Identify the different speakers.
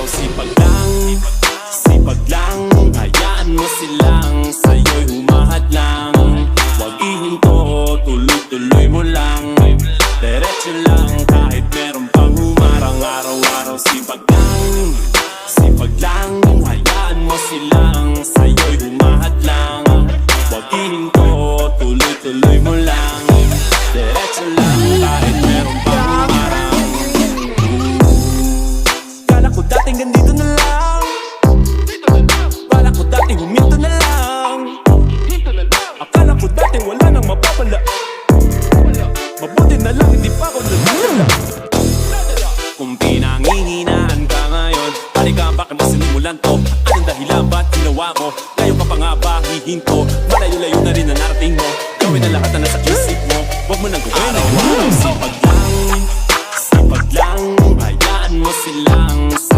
Speaker 1: araw-araw Sipag lang, sipag lang. Hayaan mo silang. Sa'yo'y humahad lang. Huwag ihinto, tuloy-tuloy mo lang. Diretso lang. Kahit meron pang humarang Araw-araw sipag lang, sipag lang. Hayaan mo silang. Sa'yo'y humahad lang. Huwag ihinto, tuloy-tuloy mo lang. Diretso lang natin ganito na lang. Bala ko dati huminto na lang. Akala ko dati wala nang mapapala. Mabuti na lang hindi pa ako nagdadala Kung pinangihinaan ka ngayon Pari ka bakit mo sinimulan to? Anong dahilan ba't ginawa ko Ngayon ka pa nga ba hihinto? Malayo-layo na rin ang narating mo. Gawin na lahat na nasa isip mo. Huwag mo nang gawin. Araw-araw. Sa pag